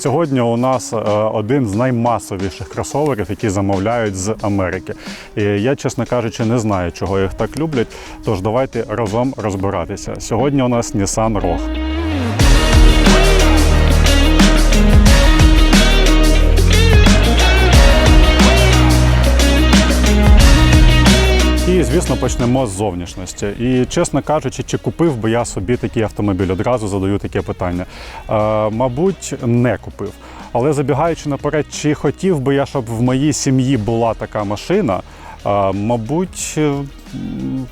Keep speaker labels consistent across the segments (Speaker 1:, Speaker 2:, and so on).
Speaker 1: Сьогодні у нас е, один з наймасовіших кросоверів, які замовляють з Америки. І я, чесно кажучи, не знаю, чого їх так люблять. Тож давайте разом розбиратися. Сьогодні у нас Nissan Rogue. Звісно, почнемо з зовнішності. І, чесно кажучи, чи купив би я собі такий автомобіль? Одразу задаю таке питання. Е, мабуть, не купив. Але забігаючи наперед, чи хотів би я, щоб в моїй сім'ї була така машина? Е, мабуть, е,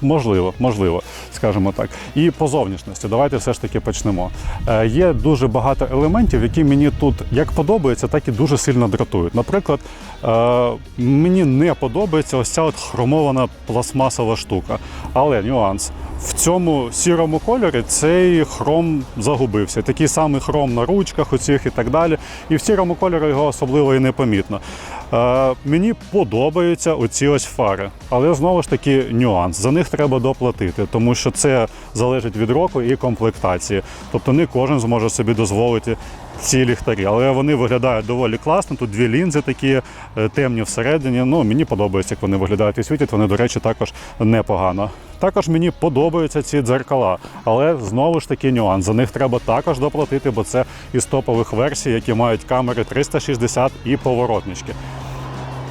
Speaker 1: можливо, можливо, скажімо так. І по зовнішності, давайте все ж таки почнемо. Е, є дуже багато елементів, які мені тут як подобаються, так і дуже сильно дратують. Наприклад, е, мені не подобається ось ця от хромована пластмасова штука. Але нюанс. В цьому сірому кольорі цей хром загубився. Такий самий хром на ручках оцих і так далі. І в сірому кольорі його особливо і не помітно. Е, мені подобаються оці ось фари, але знову ж таки нюанс. За них треба доплатити, тому що це залежить від року і комплектації. Тобто не кожен зможе собі дозволити ці ліхтарі, але вони виглядають доволі класно. Тут дві лінзи такі е, темні всередині. Ну мені подобається, як вони виглядають і світять. Вони, до речі, також непогано. Також мені подобаються ці дзеркала, але знову ж таки нюанс. За них треба також доплатити, бо це із топових версій, які мають камери 360 і поворотнички.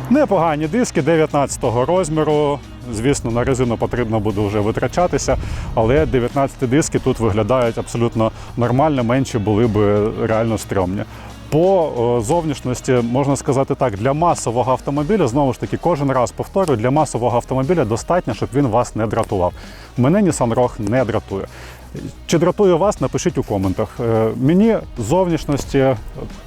Speaker 1: Непогані диски 19-го розміру. Звісно, на резину потрібно буде вже витрачатися, але 19 диски тут виглядають абсолютно нормально, менші були б реально стрьомні. По зовнішності можна сказати так, для масового автомобіля, знову ж таки, кожен раз повторюю, для масового автомобіля достатньо, щоб він вас не дратував. Мене Nissan Rogue не дратує. Чи дратує вас, напишіть у коментах. Е, Мені зовнішності е,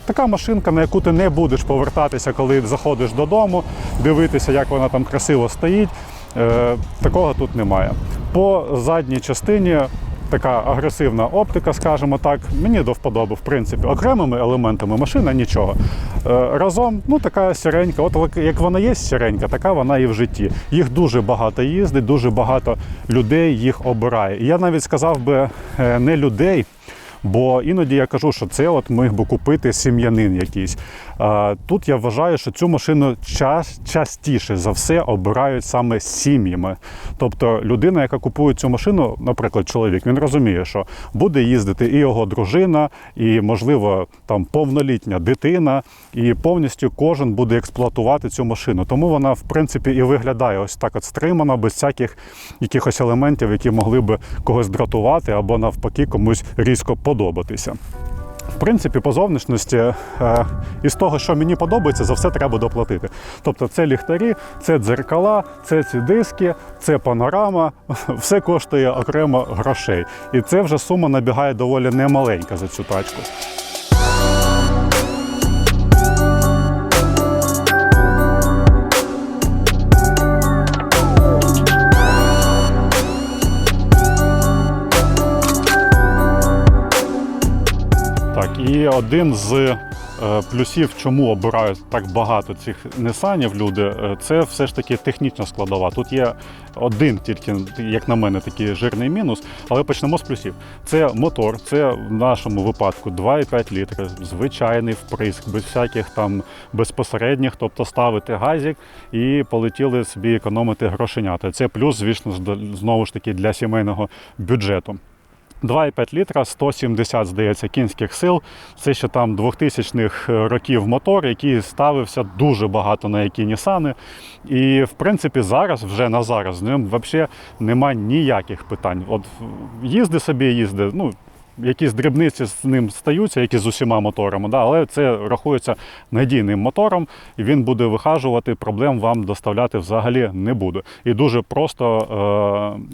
Speaker 1: така машинка, на яку ти не будеш повертатися, коли заходиш додому, дивитися, як вона там красиво стоїть. Е, Такого тут немає. По задній частині така агресивна оптика, скажімо так, мені до вподоби, в принципі, окремими елементами машина нічого. Е, Разом, ну така сіренька, от як вона є сіренька, така вона і в житті. Їх дуже багато їздить, дуже багато людей їх обирає. Я навіть сказав би е, не людей. Бо іноді я кажу, що це от міг би купити сім'янин якийсь. Тут я вважаю, що цю машину частіше за все обирають саме сім'ями. Тобто людина, яка купує цю машину, наприклад, чоловік, він розуміє, що буде їздити і його дружина, і, можливо, там повнолітня дитина, і повністю кожен буде експлуатувати цю машину. Тому вона, в принципі, і виглядає ось так от стримано, без всяких якихось елементів, які могли би когось дратувати або навпаки комусь різко подобатися. В принципі, по зовнішності, е, із того, що мені подобається, за все треба доплатити. Тобто це ліхтарі, це дзеркала, це ці диски, це панорама, все коштує окремо грошей. І це вже сума набігає доволі немаленька за цю тачку. І один з е, плюсів, чому обирають так багато цих Нисанів люди, е, це все ж таки технічна складова. Тут є один тільки, як на мене, такий жирний мінус, але почнемо з плюсів. Це мотор, це в нашому випадку 2,5 літри, звичайний вприск, без всяких там безпосередніх, тобто ставити газик і полетіли собі економити грошенята. Це плюс, звісно, знову ж таки для сімейного бюджету. 2,5 літра, 170, здається, кінських сил. Це ще там 2000-х років мотор, який ставився дуже багато на які Нісани. І в принципі зараз, вже на зараз, з ним взагалі немає ніяких питань. От їзди собі їзди, ну. Якісь дрібниці з ним стаються, як і з усіма моторами, да, але це рахується надійним мотором, і він буде вихажувати, проблем вам доставляти взагалі не буде. І дуже просто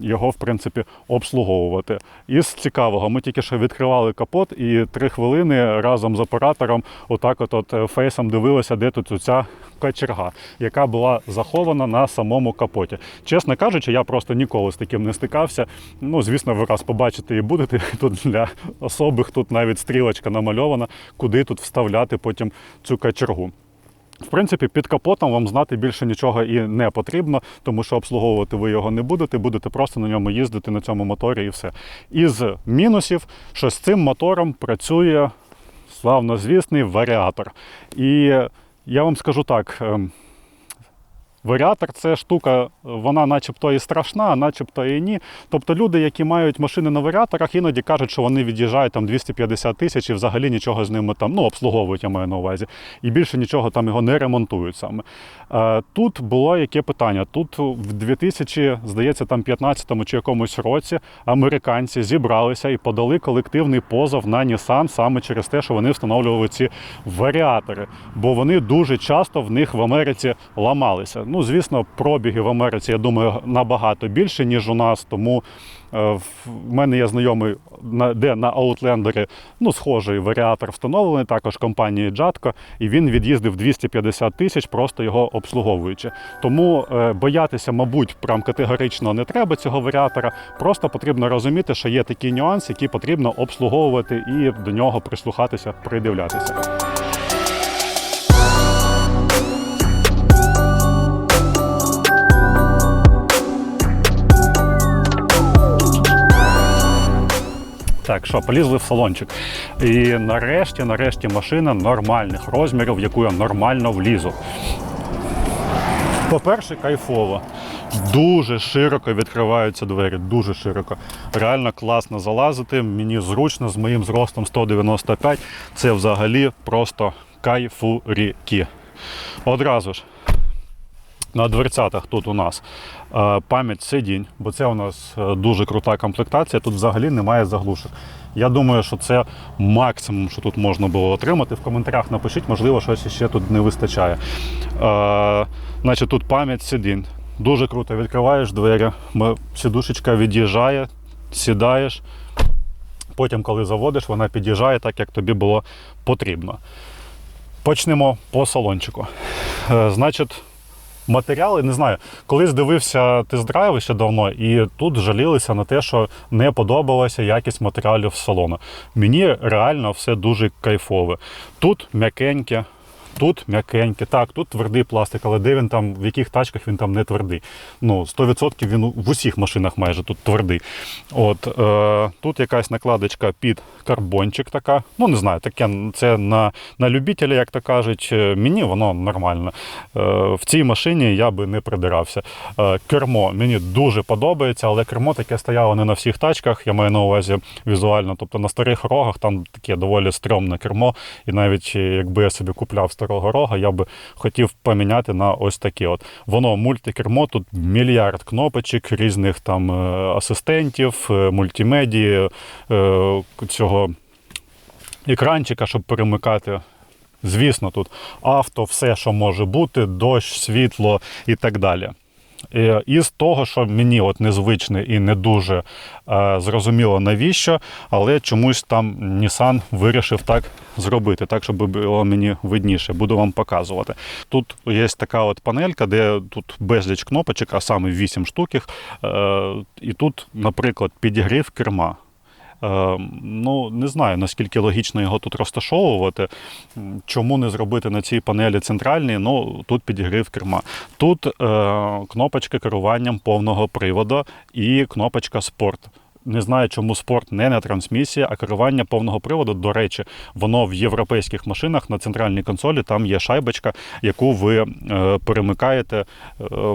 Speaker 1: е, його, в принципі, обслуговувати. Із цікавого, ми тільки що відкривали капот і три хвилини разом з оператором, отак от, от е, фейсом дивилися, де тут ця кочерга, яка була захована на самому капоті. Чесно кажучи, я просто ніколи з таким не стикався. Ну, звісно, ви раз побачите і будете. Тут для особих тут навіть стрілочка намальована, куди тут вставляти потім цю кочергу. В принципі, під капотом вам знати більше нічого і не потрібно, тому що обслуговувати ви його не будете, будете просто на ньому їздити на цьому моторі і все. Із мінусів, що з цим мотором працює славнозвісний варіатор. І я вам скажу так. Варіатор це штука, вона начебто і страшна, начебто і ні. Тобто люди, які мають машини на варіаторах, іноді кажуть, що вони від'їжджають там 250 тисяч і взагалі нічого з ними там ну, обслуговують, я маю на увазі. І більше нічого там його не ремонтують саме. Е, Тут було яке питання? Тут в 2000, здається, там 15-му чи якомусь році американці зібралися і подали колективний позов на Nissan саме через те, що вони встановлювали ці варіатори, бо вони дуже часто в них в Америці ламалися. Ну, звісно, пробіги в Америці, я думаю, набагато більше, ніж у нас. Тому е, в мене є знайомий, на- де на Outlander, ну, схожий варіатор встановлений, також компанії Jatco, і він від'їздив 250 тисяч, просто його обслуговуючи. Тому е, боятися, мабуть, прям категорично не треба цього варіатора. Просто потрібно розуміти, що є такі нюанси, які потрібно обслуговувати і до нього прислухатися, придивлятися. Так, що, полізли в салончик. І нарешті, нарешті машина нормальних розмірів, в яку я нормально влізу. По-перше, кайфово. Дуже широко відкриваються двері, дуже широко. Реально класно залазити. Мені зручно з моїм зростом 195. Це взагалі просто кайфуріки. Одразу ж на дверцятах тут у нас е, пам'ять сидінь, бо це у нас е, дуже крута комплектація. Тут взагалі немає заглушок. Я думаю, що це максимум, що тут можна було отримати. В коментарях напишіть, можливо, щось ще тут не вистачає. Е, значить, тут пам'ять сидінь. Дуже круто відкриваєш двері, сідушечка від'їжджає, сідаєш. Потім, коли заводиш, вона під'їжджає так, як тобі було потрібно. Почнемо по салончику. Е, значить, матеріали, не знаю, колись дивився тест-драйви ще давно, і тут жалілися на те, що не подобалася якість матеріалів салону. Мені реально все дуже кайфове. Тут м'якеньке. Тут м'якеньке, так, тут твердий пластик, але де він там, в яких тачках він там не твердий. Ну, 100% він в усіх машинах майже тут твердий. От, е, тут якась накладочка під карбончик така. Ну, не знаю, таке це на, на любителя, як то кажуть. Е, Мені воно нормально. Е, в цій машині я би не придирався. Е, кермо мені дуже подобається, але кермо таке стояло не на всіх тачках. Я маю на увазі візуально. Тобто на старих рогах там таке доволі стрьомне кермо. І навіть е, якби я собі купляв старого рога, я би хотів поміняти на ось таке. От воно мультикермо, тут мільярд кнопочок, різних там е, асистентів, е, мультимедії, е, цього екранчика, щоб перемикати. Звісно, тут авто, все, що може бути, дощ, світло і так далі. Е, І з того, що мені от незвичне і не дуже е, зрозуміло навіщо, але чомусь там Nissan вирішив так зробити, так, щоб було мені видніше. Буду вам показувати. Тут є така от панелька, де тут безліч кнопочок, а саме 8 штук. Е, І тут, наприклад, підігрів керма. Е, Ну, не знаю, наскільки логічно його тут розташовувати. Чому не зробити на цій панелі центральній? Ну, тут підігрів керма. Тут е, кнопочка керуванням повного приводу і кнопочка спорт. Не знаю, чому спорт не на трансмісії, а керування повного приводу. До речі, воно в європейських машинах на центральній консолі там є шайбочка, яку ви е, перемикаєте е,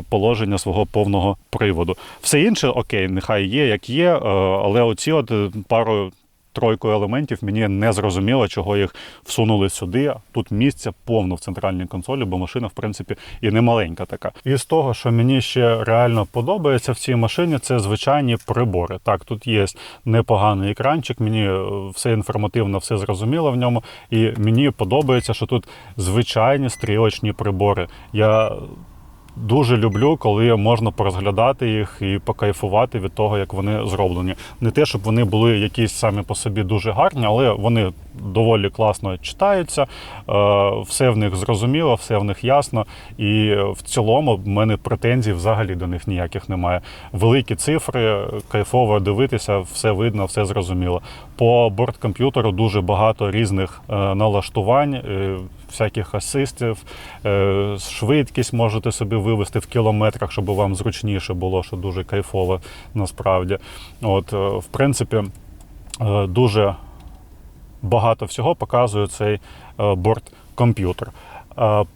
Speaker 1: положення свого повного приводу. Все інше, окей, нехай є, як є, е, але оці от е, пару. Тройку елементів мені не зрозуміло, чого їх всунули сюди. Тут місця повно в центральній консолі, бо машина, в принципі, і не маленька така. І з того, що мені ще реально подобається в цій машині, це звичайні прибори. Так, тут є непоганий екранчик, мені е, все інформативно, все зрозуміло в ньому. І мені подобається, що тут звичайні стрілочні прибори. Я Дуже люблю, коли можна порозглядати їх і покайфувати від того, як вони зроблені. Не те, щоб вони були якісь самі по собі дуже гарні, але вони доволі класно читаються, е, все в них зрозуміло, все в них ясно. І в цілому в мене претензій взагалі до них ніяких немає. Великі цифри, кайфово дивитися, все видно, все зрозуміло. По борткомп'ютеру дуже багато різних е, налаштувань. Всяких асистів, е, швидкість можете собі вивести в кілометрах, щоб вам зручніше було, що дуже кайфово насправді. От, е, в принципі, е, дуже багато всього показує цей борт-комп'ютер.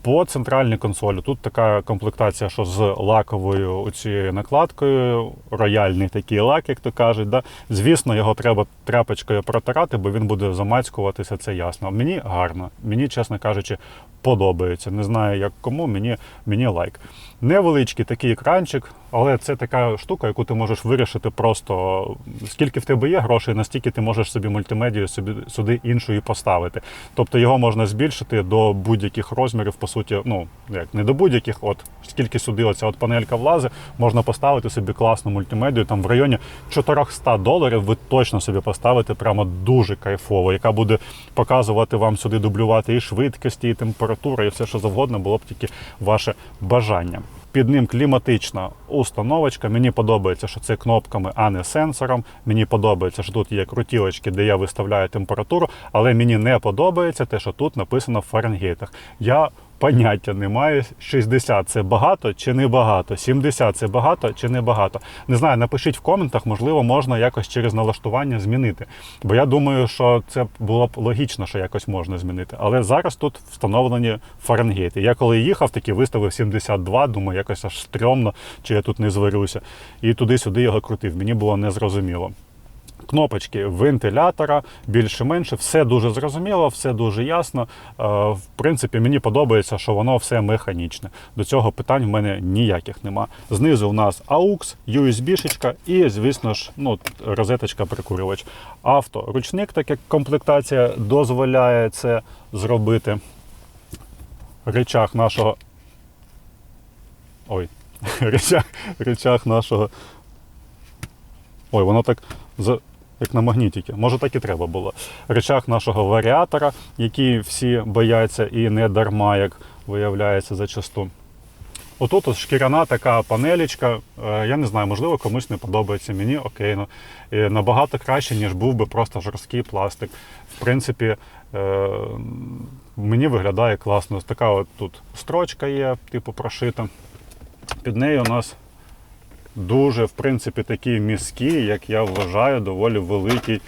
Speaker 1: По центральній консолі тут така комплектація, що з лаковою цією накладкою, рояльний такий лак, як то кажуть. Да? Звісно, його треба тряпочкою протирати, бо він буде замацькуватися, це ясно. Мені гарно, мені, чесно кажучи, подобається. Не знаю, як кому, мені, мені лайк. Невеличкий такий екранчик, але це така штука, яку ти можеш вирішити просто скільки в тебе є грошей, настільки ти можеш собі мультимедію собі сюди іншою поставити. Тобто його можна збільшити до будь-яких розмірів, по суті, ну як не до будь-яких, от скільки сюди оця от панелька влазить, можна поставити собі класну мультимедію. Там в районі 400 доларів ви точно собі поставите прямо дуже кайфово, яка буде показувати вам сюди дублювати і швидкості, і температура, і все, що завгодно, було б тільки ваше бажання. Під ним кліматична установочка. Мені подобається, що це кнопками, а не сенсором. Мені подобається, що тут є крутілочки, де я виставляю температуру, але мені не подобається те, що тут написано в Фаренгейтах. Я поняття не маю. 60 це багато чи не багато? 70 це багато чи не багато? Не знаю, напишіть в коментах, можливо, можна якось через налаштування змінити. Бо я думаю, що це було б логічно, що якось можна змінити. Але зараз тут встановлені Фаренгейти. Я коли їхав, таки виставив 72, думаю, якось аж стрьомно, чи я тут не зварюся. І туди-сюди його крутив. Мені було незрозуміло. Кнопочки вентилятора, більше-менше, все дуже зрозуміло, все дуже ясно. Е, В принципі, мені подобається, що воно все механічне. До цього питань в мене ніяких нема. Знизу у нас AUX, USB-шечка і, звісно ж, ну, розеточка прикурювач. Авто, ручник, так як комплектація дозволяє це зробити. Речах нашого. Ой, речах, речах нашого. Ой, воно так як на магнітики. Може, так і треба було. Речах нашого варіатора, які всі бояться і не дарма, як виявляється зачасту. Отут от шкіряна така панелічка. Е, Я не знаю, можливо, комусь не подобається. Мені окей. Ну, набагато краще, ніж був би просто жорсткий пластик. В принципі, е, мені виглядає класно. Така от тут строчка є, типу прошита. Під нею у нас дуже, в принципі, такий міський, як я вважаю, доволі великий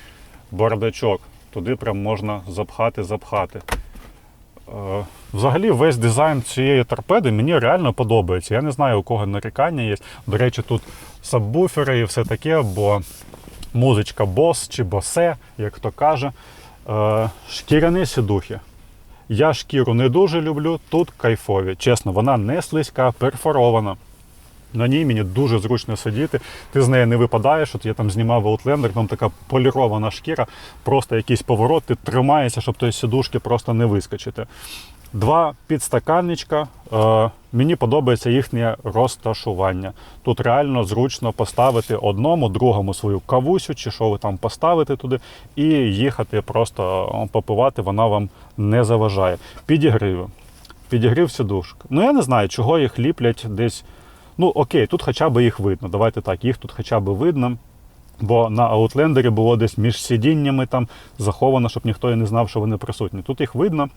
Speaker 1: бардачок. Туди прям можна запхати, запхати. Е, Взагалі, весь дизайн цієї торпеди мені реально подобається. Я не знаю, у кого нарікання є. До речі, тут сабвуфери і все таке, бо музичка бос чи босе, як хто каже. Е, Шкіряні сідухи. Я шкіру не дуже люблю, тут кайфові. Чесно, вона не слизька, перфорована. На ній мені дуже зручно сидіти. Ти з неї не випадаєш. От я там знімав Outlander, там така полірована шкіра, просто якийсь поворот, ти тримаєшся, щоб тої сідушки просто не вискочити. Два підстаканничка. Е, мені подобається їхнє розташування. Тут реально зручно поставити одному, другому свою кавусю, чи що ви там поставите туди, і їхати просто попивати, вона вам не заважає. Підігриви. Підігрів сідушок. Ну я не знаю, чого їх ліплять десь. Ну окей, тут хоча б їх видно. Давайте так, їх тут хоча б видно. Бо на Outlander було десь між сидіннями там заховано, щоб ніхто і не знав, що вони присутні. Тут їх видно,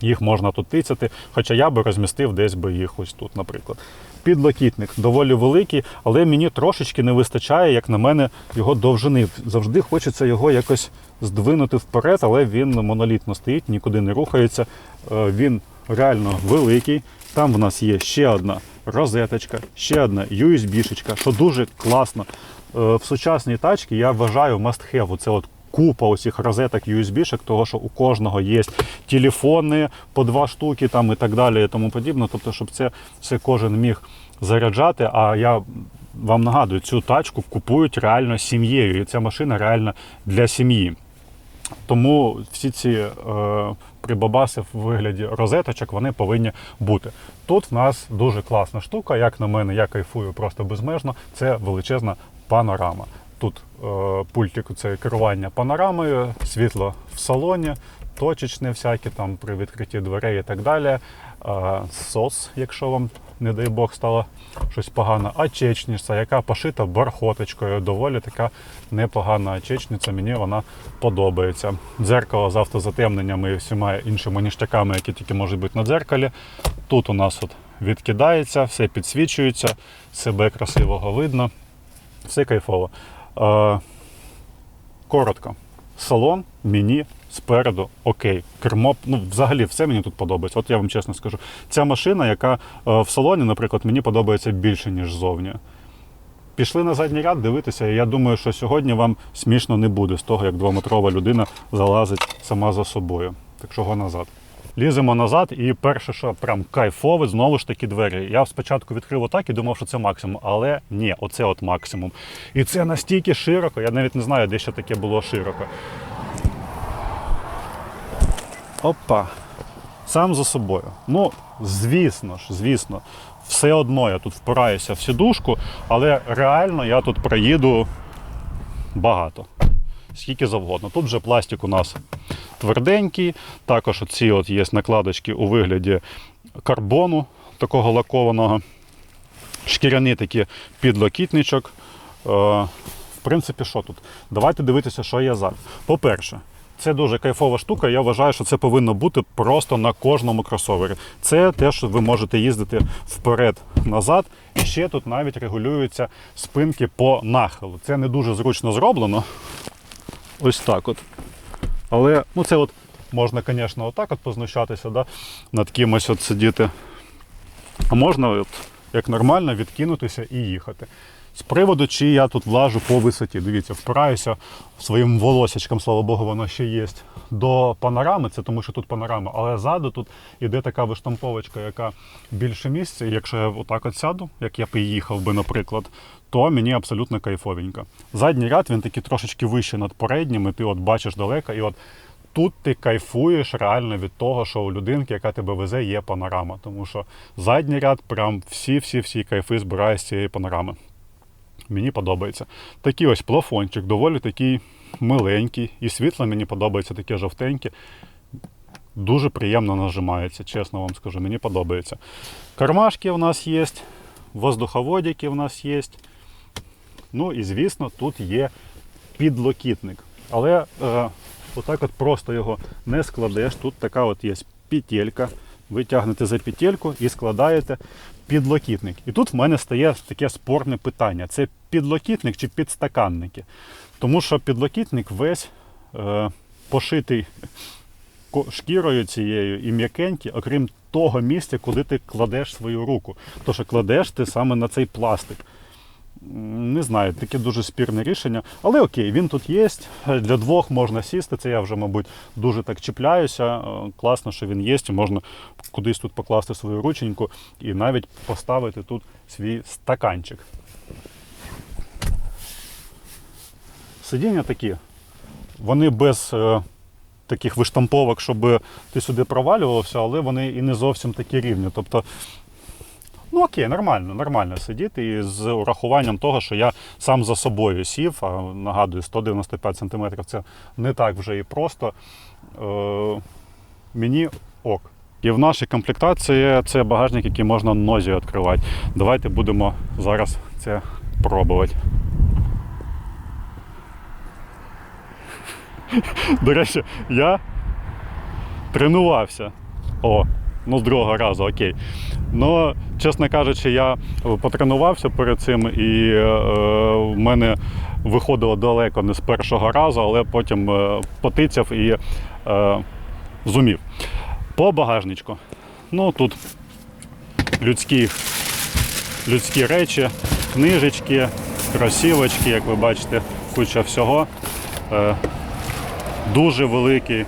Speaker 1: їх можна тут тицяти, хоча я би розмістив десь би їх ось тут, наприклад. Підлокітник доволі великий, але мені трошечки не вистачає, як на мене, його довжини. Завжди хочеться його якось здвинути вперед, але він монолітно стоїть, нікуди не рухається. Е, Він реально великий. Там в нас є ще одна розеточка, ще одна USB-шечка, що дуже класно. Е, В сучасній тачці я вважаю must have. Це от купа усіх розеток USB-шек, того що у кожного є телефони по два штуки там і так далі, і тому подібне. Тобто, щоб це все кожен міг заряджати. А я вам нагадую, цю тачку купують реально сім'єю, і ця машина реально для сім'ї. Тому всі ці е, прибабаси в вигляді розеточок вони повинні бути. Тут в нас дуже класна штука, як на мене, я кайфую просто безмежно. Це величезна панорама. Тут е, пультик це керування панорамою, світло в салоні, точечне всякі там при відкритті дверей і так далі. Сос, якщо вам, не дай Бог, стало щось погано. Очечниця, яка пошита бархоточкою. Доволі така непогана очечниця. Мені вона подобається. Дзеркало з автозатемненням і всіма іншими ніштяками, які тільки можуть бути на дзеркалі. Тут у нас от відкидається, все підсвічується, себе красивого видно. Все кайфово. Коротко. Салон мені спереду окей. Кермо, ну взагалі все мені тут подобається. От я вам чесно скажу. Ця машина, яка е, в салоні, наприклад, мені подобається більше, ніж ззовні. Пішли на задній ряд дивитися, і я думаю, що сьогодні вам смішно не буде з того, як двометрова людина залазить сама за собою. Так що го назад. Ліземо назад, і перше, що прям кайфове, знову ж таки двері. Я спочатку відкрив отак і думав, що це максимум, але ні, оце от максимум. І це настільки широко, я навіть не знаю, де ще таке було широко. Опа. Сам за собою. Ну, звісно ж, звісно, все одно я тут впираюся в сідушку, але реально я тут проїду багато. Скільки завгодно. Тут вже пластик у нас тверденький. Також оці от є накладочки у вигляді карбону, такого лакованого. Шкіряний такий підлокітничок. Е, в принципі, що тут? Давайте дивитися, що є зад. По-перше, це дуже кайфова штука. Я вважаю, що це повинно бути просто на кожному кросовері. Це те, що ви можете їздити вперед-назад. І ще тут навіть регулюються спинки по нахилу. Це не дуже зручно зроблено. Ось так от. Але ну це от можна, звісно, отак от познущатися, да? над кимось от сидіти. А можна, от, як нормально, відкинутися і їхати. З приводу, чи я тут влажу по висоті. Дивіться, впираюся своїм волосячком, слава Богу, воно ще є. До панорами, це тому що тут панорама, але ззаду тут іде така виштамповочка, яка більше місця. І якщо я отак от сяду, як я б і їхав би, наприклад, то мені абсолютно кайфовенько. Задній ряд він такий трошечки вище над переднім, і ти от бачиш далеко, і от тут ти кайфуєш реально від того, що у людинки, яка тебе везе, є панорама. Тому що задній ряд, прям всі-всі-всі кайфи збирає з цієї панорами. Мені подобається. Такий ось плафончик, доволі такий миленький. І світло мені подобається таке жовтеньке. Дуже приємно нажимається, чесно вам скажу, мені подобається. Кармашки у нас є, воздуховодики у нас є. Ну і звісно, тут є підлокітник. Але е, отак от просто його не складеш. Тут така от є петелька. Ви тягнете за петельку і складаєте підлокітник. І тут в мене стає таке спорне питання: це підлокітник чи підстаканники? Тому що підлокітник весь е, пошитий шкірою цією і м'якенький, окрім того місця, куди ти кладеш свою руку. То що кладеш ти саме на цей пластик. Не знаю, таке дуже спірне рішення. Але окей, він тут є. Для двох можна сісти. Це я вже, мабуть, дуже так чіпляюся. Е, Класно, що він є. Можна кудись тут покласти свою рученьку і навіть поставити тут свій стаканчик. Сидіння такі. Вони без е, таких виштамповок, щоб ти сюди провалювався, але вони і не зовсім такі рівні. Тобто Ну окей, нормально, нормально сидіти і з урахуванням того, що я сам за собою сів, а нагадую, 195 см це не так вже і просто. Е, мені ок. І в нашій комплектації це багажник, який можна нозі відкривати. Давайте будемо зараз це пробувати. До речі, я тренувався. О, ну з другого разу, окей. Ну, чесно кажучи, я потренувався перед цим і е, в мене виходило далеко не з першого разу, але потім е, потицяв і е, зумів. По багажничку. Ну тут людські, людські речі, книжечки, кросівочки, як ви бачите, куча всього. Е, дуже великий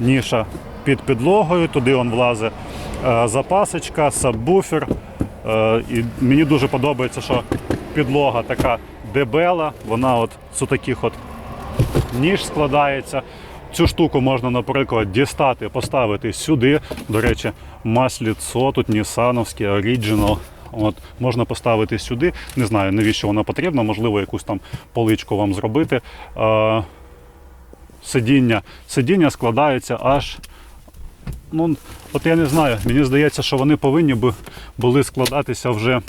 Speaker 1: ніша під підлогою, туди он влазить е, запасочка, сабвуфер. Е, і мені дуже подобається, що підлога така дебела, вона от з таких от ніж складається. Цю штуку можна, наприклад, дістати, поставити сюди. До речі, масліцо, тут Нісановське, Original. От, можна поставити сюди. Не знаю, навіщо вона потрібна, можливо, якусь там поличку вам зробити. Е, сидіння. Сидіння складається аж. Ну, от я не знаю, мені здається, що вони повинні би були складатися вже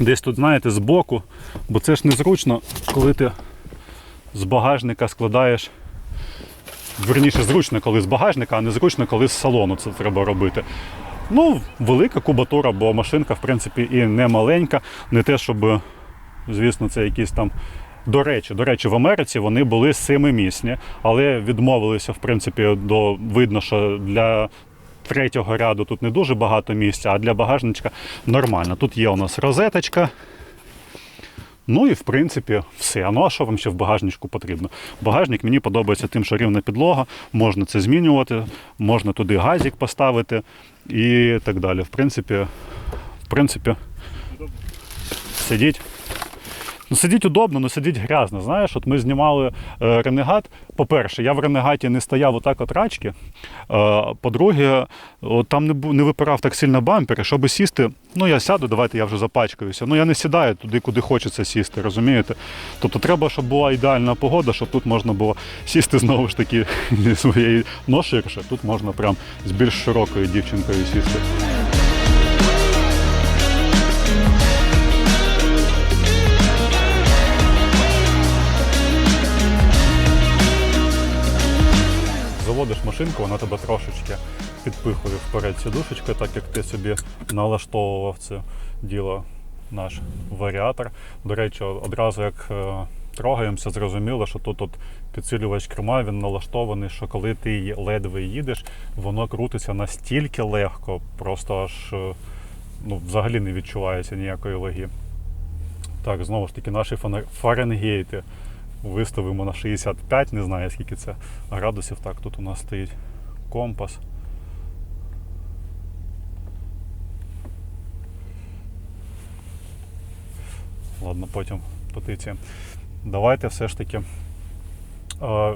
Speaker 1: десь тут, знаєте, збоку, бо це ж незручно, коли ти з багажника складаєш. Верніше, зручно, коли з багажника, а не зручно, коли з салону це треба робити. Ну, велика кубатура, бо машинка, в принципі, і не маленька. Не те, щоб, звісно, це якийсь там До речі, до речі, в Америці вони були семимісні, але відмовилися, в принципі, до видно, що для. Третього ряду тут не дуже багато місця, а для багажничка нормально. Тут є у нас розеточка. Ну і в принципі все. Ну а що вам ще в багажничку потрібно? Багажник мені подобається тим, що рівна підлога, можна це змінювати, можна туди газик поставити і так далі. В принципі, в принципі, сидіть. Ну, сидіть удобно, але сидіть грязно. Знаєш, от ми знімали е, Ренегат. По-перше, я в Ренегаті не стояв отак от рачки. Е, по-друге, там не, не випирав так сильно бампер, щоб сісти, ну я сяду, давайте я вже запачкаюся. Ну я не сідаю туди, куди хочеться сісти, розумієте? Тобто треба, щоб була ідеальна погода, щоб тут можна було сісти знову ж таки зі своєї ну, ширше. Тут можна прям з більш широкою дівчинкою сісти. Заводиш машинку, вона тебе трошечки підпихує вперед сідушечка, так як ти собі налаштовував це діло, наш варіатор. До речі, одразу як е, трогаємося, зрозуміло, що тут от підсилювач керма, він налаштований, що коли ти ледве їдеш, воно крутиться настільки легко, просто аж е, ну, взагалі не відчувається ніякої ваги. Так, знову ж таки, наші Фаренгейти виставимо на 65, не знаю скільки це градусів. Так, тут у нас стоїть компас. Ладно, потім петиція. Давайте все ж таки. Е,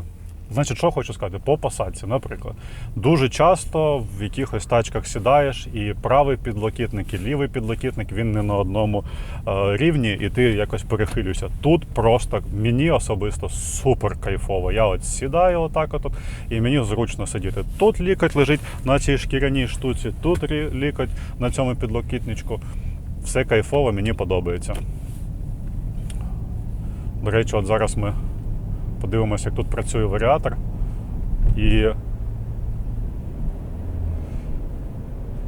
Speaker 1: Значить, що хочу сказати, по посадці, наприклад, дуже часто в якихось тачках сідаєш, і правий підлокітник, і лівий підлокітник він не на одному е, рівні, і ти якось перехилюєшся. Тут просто мені особисто супер кайфово. Я от сідаю отак, от, і мені зручно сидіти. Тут лікоть лежить на цій шкіряній штуці, тут лікоть на цьому підлокітничку. Все кайфово, мені подобається. До речі, от зараз ми подивимося, як тут працює варіатор. І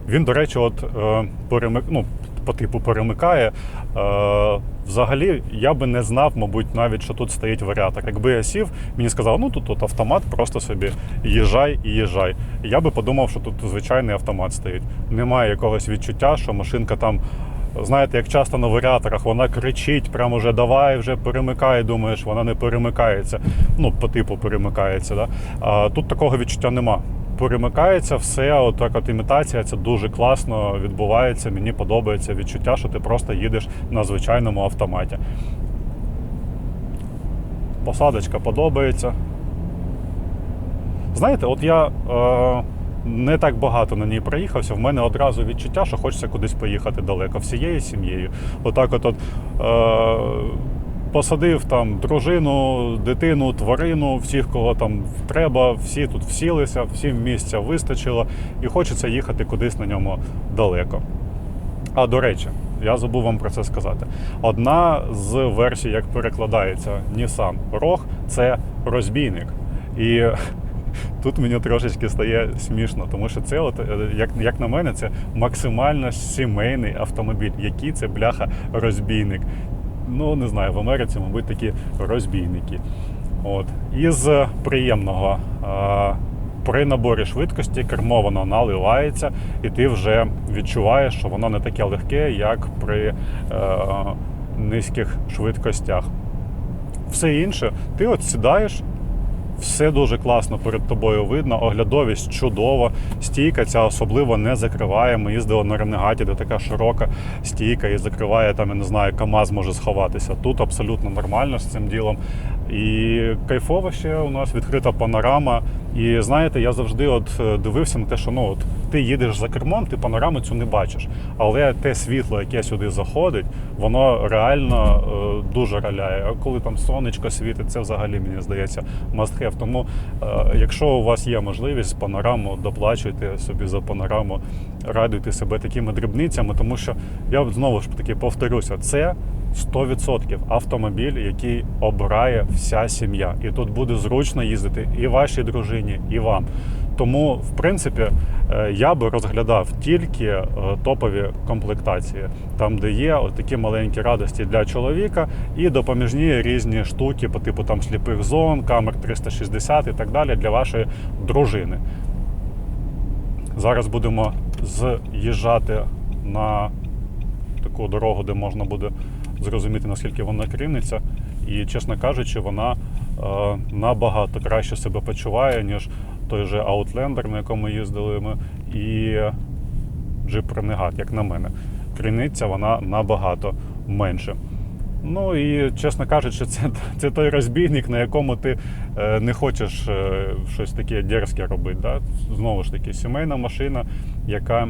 Speaker 1: він, до речі, от е, перемик... ну, по типу перемикає. Е, взагалі, я би не знав, мабуть, навіть, що тут стоїть варіатор. Якби я сів, мені сказали, ну тут, тут автомат, просто собі їжджай і їжджай. Я би подумав, що тут звичайний автомат стоїть. Немає якогось відчуття, що машинка там. Знаєте, як часто на варіаторах вона кричить, прямо вже давай, вже перемикає, думаєш, вона не перемикається. Ну, по типу перемикається. Да? А тут такого відчуття нема. Перемикається все, от так от імітація, це дуже класно відбувається. Мені подобається відчуття, що ти просто їдеш на звичайному автоматі. Посадочка подобається. Знаєте, от я е, не так багато на ній проїхався. В мене одразу відчуття, що хочеться кудись поїхати далеко всією сім'єю. Отак, от, от е, посадив там дружину, дитину, тварину, всіх, кого там треба, всі тут всілися, всім місця вистачило, і хочеться їхати кудись на ньому далеко. А до речі, я забув вам про це сказати. Одна з версій, як перекладається Nissan Rogue, це розбійник. І тут мені трошечки стає смішно, тому що це, от, е, як, як на мене, це максимально сімейний автомобіль. Який це бляха розбійник. Ну, не знаю, в Америці, мабуть, такі розбійники. От. Із приємного. при наборі швидкості кермо воно наливається, і ти вже відчуваєш, що воно не таке легке, як при е, низьких швидкостях. Все інше, ти от сідаєш, все дуже класно перед тобою видно, оглядовість чудова, стійка ця особливо не закриває. Ми їздили на Ренегаті, де така широка стійка і закриває там, я не знаю, КАМАЗ може сховатися. Тут абсолютно нормально з цим ділом. І кайфово ще у нас відкрита панорама. І знаєте, я завжди от е, дивився на те, що ну от ти їдеш за кермом, ти панораму цю не бачиш. Але те світло, яке сюди заходить, воно реально е, дуже раляє. А коли там сонечко світить, це взагалі мені здається must have. Тому, е, якщо у вас є можливість панораму, доплачуйте собі за панораму, радуйте себе такими дрібницями, тому що я знову ж таки повторюся, це 100% автомобіль, який обирає вся сім'я. І тут буде зручно їздити і вашій дружині, і вам. Тому, в принципі, е, я би розглядав тільки е, топові комплектації, там, де є такі маленькі радості для чоловіка і допоміжні різні штуки, по типу там сліпих зон, камер 360 і так далі для вашої дружини. Зараз будемо з'їжджати на таку дорогу, де можна буде зрозуміти, наскільки вона кріниться. І, чесно кажучи, вона е, набагато краще себе почуває, ніж той же Outlander, на якому їздили ми, і Jeep Renegade, як на мене. Кріниться вона набагато менше. Ну і чесно кажучи, це, це той розбійник, на якому ти е, не хочеш е, щось таке дерзке робити. Да? Знову ж таки, сімейна машина, яка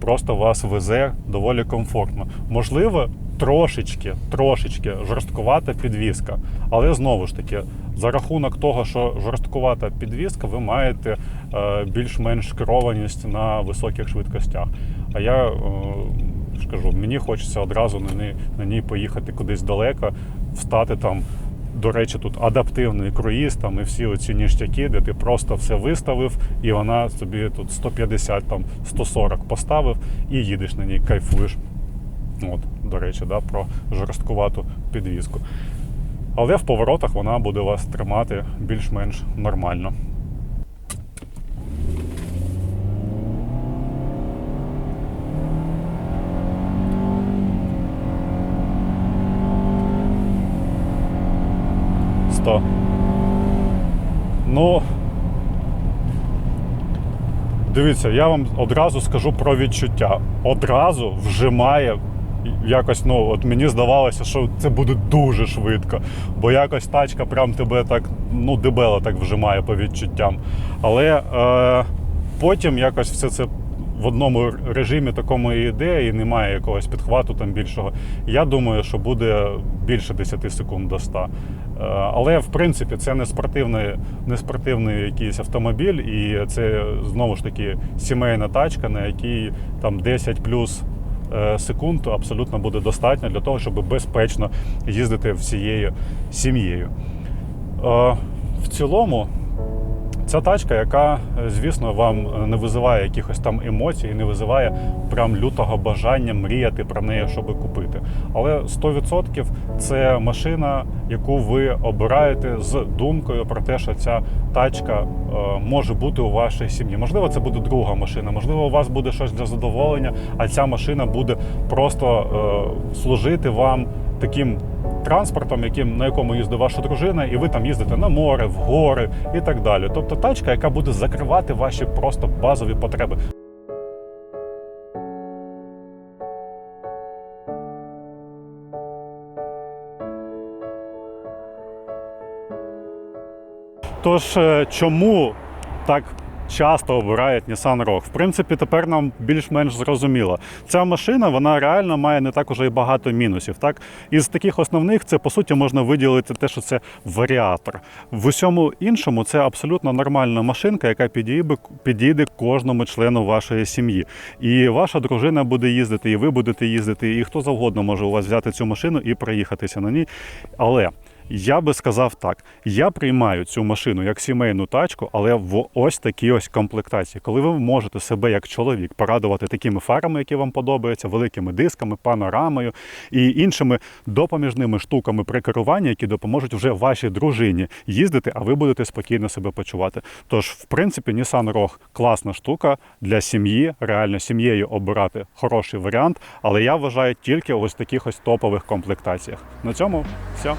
Speaker 1: просто вас везе доволі комфортно. Можливо, трошечки, трошечки жорсткувата підвізка. Але знову ж таки, за рахунок того, що жорсткувата підвізка, ви маєте е, більш-менш керованість на високих швидкостях. А я е, ж кажу, мені хочеться одразу на ній, на ній поїхати кудись далеко, встати там. До речі, тут адаптивний круїз, там і всі оці ніштяки, де ти просто все виставив, і вона собі тут 150, там 140 поставив і їдеш на ній, кайфуєш. От, до речі, да, про жорсткувату підвізку. Але в поворотах вона буде вас тримати більш-менш нормально. Сто. Ну, Дивіться, я вам одразу скажу про відчуття. Одразу вжимає якось, ну, от мені здавалося, що це буде дуже швидко, бо якось тачка прям тебе так, ну, дебело так вжимає по відчуттям. Але е, потім якось все це в одному режимі такому і йде, і немає якогось підхвату там більшого. Я думаю, що буде більше 10 секунд до 100. Е, Але в принципі це не спортивний, не спортивний якийсь автомобіль, і це знову ж таки сімейна тачка, на якій там 10 плюс секунд абсолютно буде достатньо для того, щоб безпечно їздити всією сім'єю. Е, В цілому. Ця тачка, яка, е, звісно, вам е, не визиває якихось там емоцій, не визиває прям лютого бажання мріяти про неї, щоб купити. Але 100% це машина, яку ви обираєте з думкою про те, що ця тачка е, може бути у вашій сім'ї. Можливо, це буде друга машина, можливо, у вас буде щось для задоволення, а ця машина буде просто служити вам таким транспортом, яким, на якому їздить ваша дружина, і ви там їздите на море, в гори і так далі. Тобто тачка, яка буде закривати ваші просто базові потреби. Тож, е, чому так часто обирають Nissan Rogue? В принципі, тепер нам більш-менш зрозуміло. Ця машина вона реально має не так уже і багато мінусів. Так? Із таких основних це по суті можна виділити те, що це варіатор. В усьому іншому це абсолютно нормальна машинка, яка підійде, підійде кожному члену вашої сім'ї. І ваша дружина буде їздити, і ви будете їздити, і хто завгодно може у вас взяти цю машину і проїхатися на ній. Але я би сказав так: я приймаю цю машину як сімейну тачку, але в ось такій ось комплектації, коли ви можете себе як чоловік порадувати такими фарами, які вам подобаються, великими дисками, панорамою і іншими допоміжними штуками при керуванні, які допоможуть вже вашій дружині їздити, а ви будете спокійно себе почувати. Тож, в принципі, Nissan Rogue класна штука для сім'ї, реально сім'єю обирати хороший варіант, але я вважаю тільки ось таких ось топових комплектаціях. На цьому все.